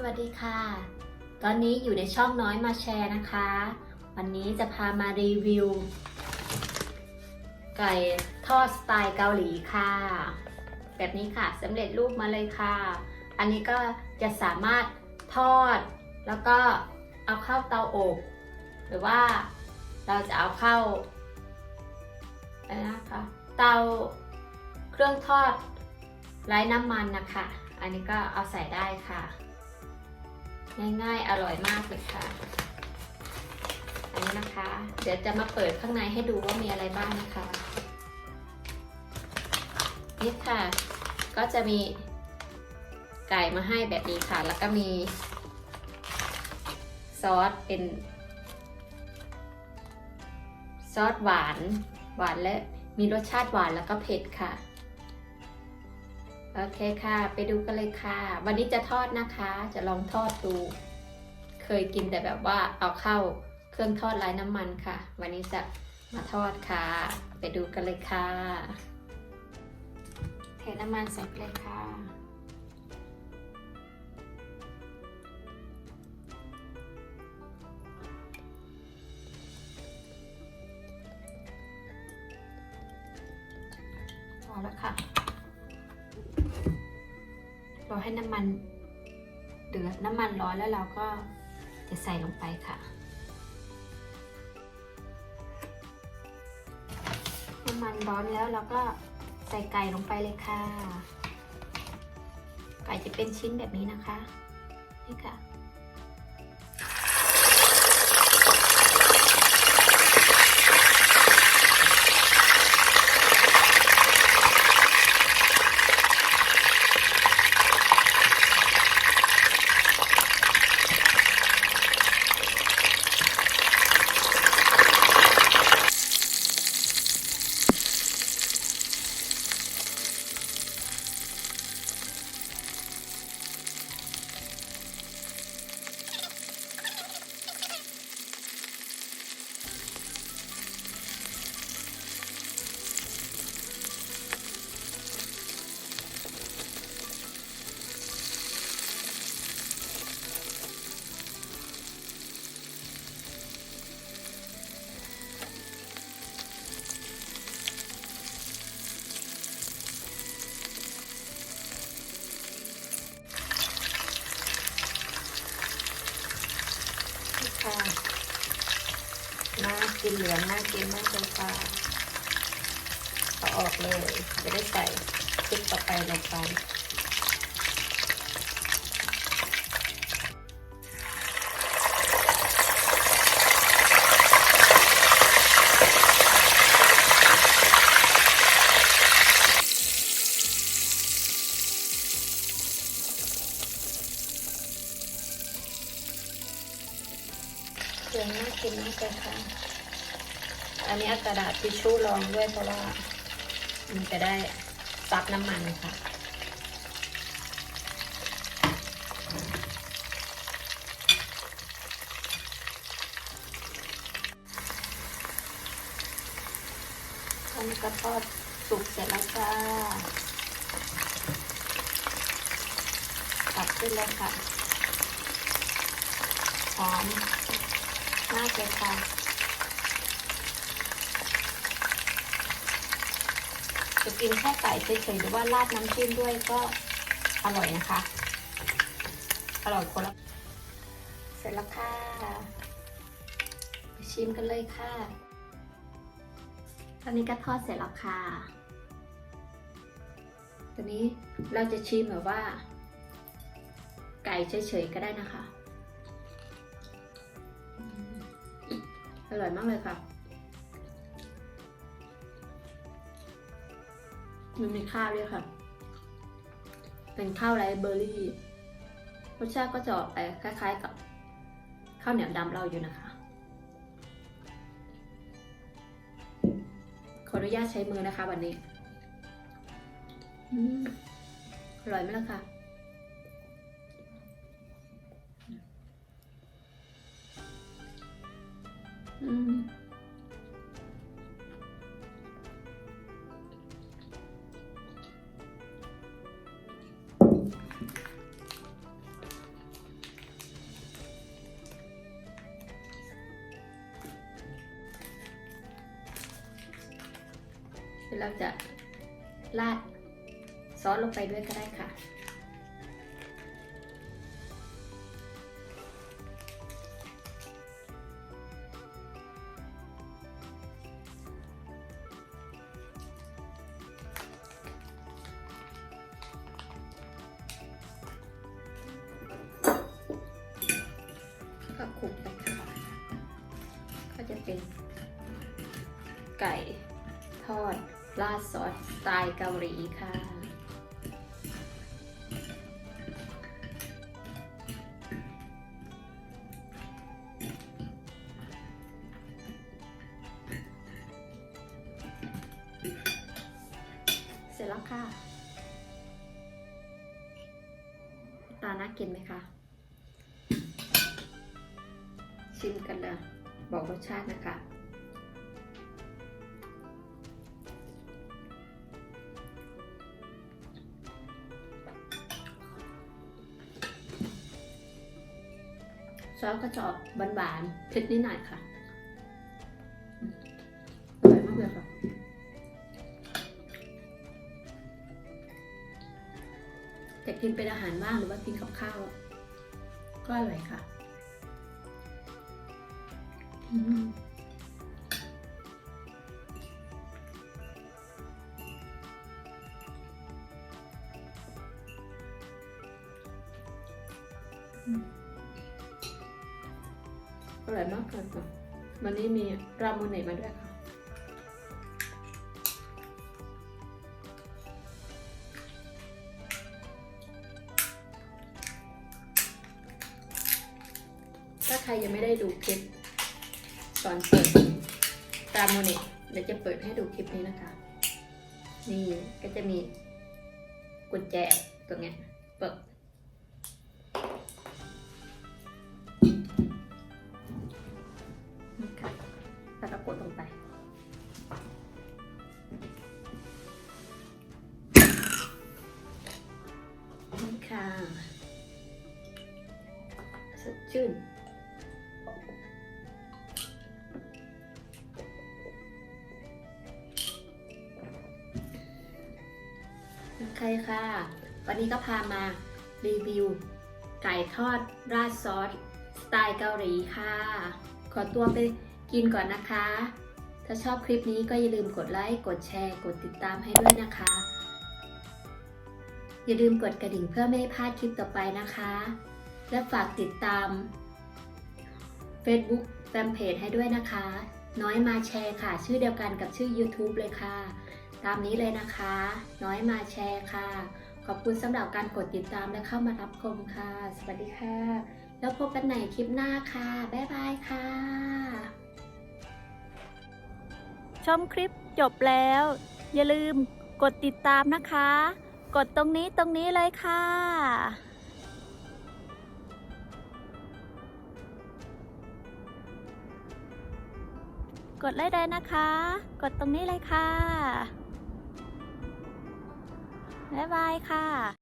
สวัสดีค่ะ ตอนนี้อยู่ในช่องน้อยมาแชร์นะคะ วันนี้จะพามารีวิว ไก่ทอดสไตล์เกาหลีค่ะ แบบนี้ค่ะสำเร็จรูปมาเลยค่ะ อันนี้ก็จะสามารถทอดแล้วก็เอาเข้าเตาอบ หรือว่าเราจะเอาเข้าอะไรนะคะเตาเครื่องทอดไร้น้ำมันนะคะ อันนี้ก็เอาใส่ได้ค่ะ ง่ายๆ อร่อยมากเลยค่ะ อันนี้นะคะ เดี๋ยวจะมาเปิดข้างในให้ดูว่ามีอะไรบ้างนะคะ นี่ค่ะ ก็จะมีไก่มาให้แบบนี้ค่ะ แล้วก็มี ซอสเป็น ซอสหวาน หวานและมีรสชาติหวานแล้วก็เผ็ดค่ะ โอเคค่ะ ไปดูกันเลยค่ะ วันนี้จะทอดนะคะ จะลองทอดดู เคยกินแต่แบบว่าเอาเข้าเครื่องทอดไร้น้ำมันค่ะ วันนี้จะมาทอดค่ะ ไปดูกันเลยค่ะ เทน้ำมันใส่เลยค่ะพอแล้วค่ะ รอให้น้ำมันเดือดน้ำมันร้อนแล้วเราก็จะใส่ลงไปค่ะน้ำมันร้อนแล้วเราก็ใส่ไก่ลงไปเลยค่ะ ไก่จะเป็นชิ้นแบบนี้นะคะ นี่ค่ะ น่ากินมากเลยค่ะเอาออกเลย จะได้ใส่พริกต่อไปลงไปเครื่องน่ากินมากเลยค่ะ อันนี้อากระดาษทิชชู่รองด้วยเพราะว่ามันจะได้ซับน้ำมันค่ะ อันนี้ก็ทอดสุกเสร็จแล้วจ้าตักขึ้นเลยค่ะ หอมมากเลยค่ะ จะกินแค่ไก่เฉยๆหรือว่าราดน้ำจิ้มด้วยก็อร่อยนะคะ อร่อยคนละเสร็จแล้วค่ะไปชิมกันเลยค่ะตอนนี้ก็ทอดเสร็จแล้วค่ะตอนนี้เราจะชิมแบบว่า ไก่เฉยๆก็ได้นะคะ อร่อยมากเลยค่ะ มันมีข้าวด้วยค่ะ เป็นข้าวไรเบอร์รี่รสชาติก็จะออกไปคล้าย ๆ กับข้าวเหนียวดำเราอยู่นะคะ ขออนุญาตใช้มือนะคะวันนี้อืมอร่อยไหมล่ะค่ะอืม เราจะราดซอสลงไปด้วยก็ได้ค่ะ ก็คลุกไปค่ะ ก็จะเป็นไก่ทอด ราดซอสสไตล์เกาหลีค่ะ เสร็จแล้วค่ะ ตาน่ากินไหมคะ ชิมกันเลยบอกรสชาตินะคะ ซอสก็จะออกหวานๆเผ็ดนิดหน่อยค่ะอร่อยมากเลยค่ะจะกินเป็นอาหารว่างหรือว่ากินกับข้าว ก็อร่อยค่ะ อืม อร่อยมากเลยค่ะวันนี้มีรามูเนะมาด้วยค่ะ ถ้าใครยังไม่ได้ดูคลิปตอนเปิดรามูเนะเดี๋ยวจะเปิดให้ดูคลิปนี้นะคะ นี่ก็จะมีกุญแจตรงเนี้ยเปิด สดชื่นโอเคค่ะ วันนี้ก็พามารีวิว ไก่ทอดราดซอส สไตล์เกาหลีค่ะ ขอตัวไปกินก่อนนะคะ ถ้าชอบคลิปนี้ก็อย่าลืมกดไลค์ กดแชร์ กดติดตามให้ด้วยนะคะ อย่าลืมกดกระดิ่งเพื่อไม่ให้พลาดคลิปต่อไปนะคะ และฝากติดตาม Facebook แฟนเพจให้ด้วยนะคะ น้อยมาแชร์ค่ะ ชื่อเดียวกันกับชื่อ YouTube เลยค่ะ ตามนี้เลยนะคะ น้อยมาแชร์ค่ะ ขอบคุณสำหรับการกดติดตามและเข้ามารับชมค่ะ สวัสดีค่ะ แล้วพบกันใหม่คลิปหน้าค่ะ บ๊ายบายค่ะ ชมคลิปจบแล้ว อย่าลืมกดติดตามนะคะ กดตรงนี้ตรงนี้เลยค่ะ กดเลยได้นะคะ กดตรงนี้เลยค่ะ บ๊ายบายค่ะ